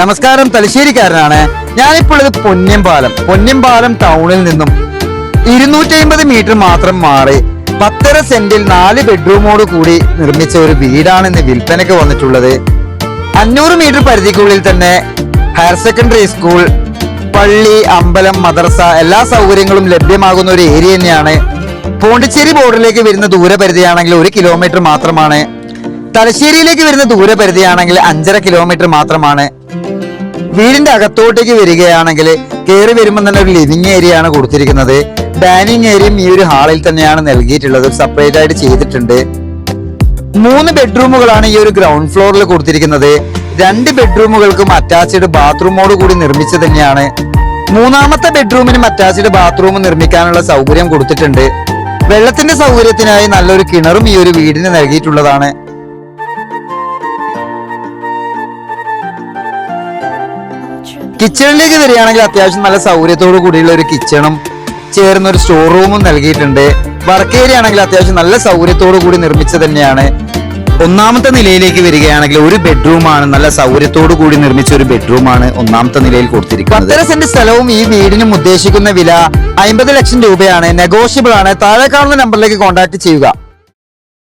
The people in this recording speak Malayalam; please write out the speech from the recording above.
നമസ്കാരം തലശ്ശേരിക്കാരനാണ്. ഞാനിപ്പോഴത് പൊന്നിയമ്പാലം. പൊന്നിയമ്പാലം ടൗണിൽ നിന്നും ഇരുന്നൂറ്റി അമ്പത് മീറ്റർ മാത്രം മാറി പത്തര സെന്റിൽ നാല് ബെഡ്റൂമോട് കൂടി നിർമ്മിച്ച ഒരു വീടാണ് ഇന്ന് വിൽപ്പനയ്ക്ക് വന്നിട്ടുള്ളത്. അഞ്ഞൂറ് മീറ്റർ പരിധിക്കുള്ളിൽ തന്നെ ഹയർ സെക്കൻഡറി സ്കൂൾ പള്ളി അമ്പലം മദർസ എല്ലാ സൗകര്യങ്ങളും ലഭ്യമാകുന്ന ഒരു ഏരിയ തന്നെയാണ്. പോണ്ടിച്ചേരി ബോർഡറിലേക്ക് വരുന്ന ദൂരപരിധിയാണെങ്കിൽ ഒരു കിലോമീറ്റർ മാത്രമാണ്. തലശ്ശേരിയിലേക്ക് വരുന്ന ദൂരപരിധിയാണെങ്കിൽ അഞ്ചര കിലോമീറ്റർ മാത്രമാണ്. വീടിന്റെ അകത്തോട്ടേക്ക് വരികയാണെങ്കിൽ കയറി വരുമ്പോൾ തന്നെ ഒരു ലിവിങ് ഏരിയ ആണ് കൊടുത്തിരിക്കുന്നത്. ഡൈനിങ് ഏരിയയും ഈ ഒരു ഹാളിൽ തന്നെയാണ് നൽകിയിട്ടുള്ളത്. സെപ്പറേറ്റ് ആയിട്ട് ചെയ്തിട്ടുണ്ട്. മൂന്ന് ബെഡ്റൂമുകളാണ് ഈ ഒരു ഗ്രൗണ്ട് ഫ്ലോറിൽ കൊടുത്തിരിക്കുന്നത്. രണ്ട് ബെഡ്റൂമുകൾക്കും അറ്റാച്ച്ഡ് ബാത്റൂമോട് കൂടി നിർമ്മിച്ചു തന്നെയാണ്. മൂന്നാമത്തെ ബെഡ്റൂമിനും അറ്റാച്ച്ഡ് ബാത്റൂം നിർമ്മിക്കാനുള്ള സൗകര്യം കൊടുത്തിട്ടുണ്ട്. വെള്ളത്തിന്റെ സൗകര്യത്തിനായി നല്ലൊരു കിണറും ഈ ഒരു വീടിന് നൽകിയിട്ടുള്ളതാണ്. കിച്ചണിലേക്ക് വരികയാണെങ്കിൽ അത്യാവശ്യം നല്ല സൗകര്യത്തോടു കൂടിയുള്ള ഒരു കിച്ചണും ചേർന്ന ഒരു സ്റ്റോർ റൂമും നൽകിയിട്ടുണ്ട്. വർക്ക് ഏരിയ ആണെങ്കിൽ അത്യാവശ്യം നല്ല സൗകര്യത്തോടു കൂടി നിർമ്മിച്ചത് തന്നെയാണ്. ഒന്നാമത്തെ നിലയിലേക്ക് വരികയാണെങ്കിൽ ഒരു ബെഡ്റൂമാണ് നല്ല സൗകര്യത്തോടു കൂടി നിർമ്മിച്ച ഒരു ബെഡ്റൂമാണ് ഒന്നാമത്തെ നിലയിൽ കൊടുത്തിരിക്കുന്നത്. പത്തര സെന്റ് സ്ഥലവും ഈ വീടിനും ഉദ്ദേശിക്കുന്ന വില അമ്പത് ലക്ഷം രൂപയാണ്. നെഗോഷ്യബിൾ ആണ്. താഴെ കാണുന്ന നമ്പറിലേക്ക് കോൺടാക്ട് ചെയ്യുക.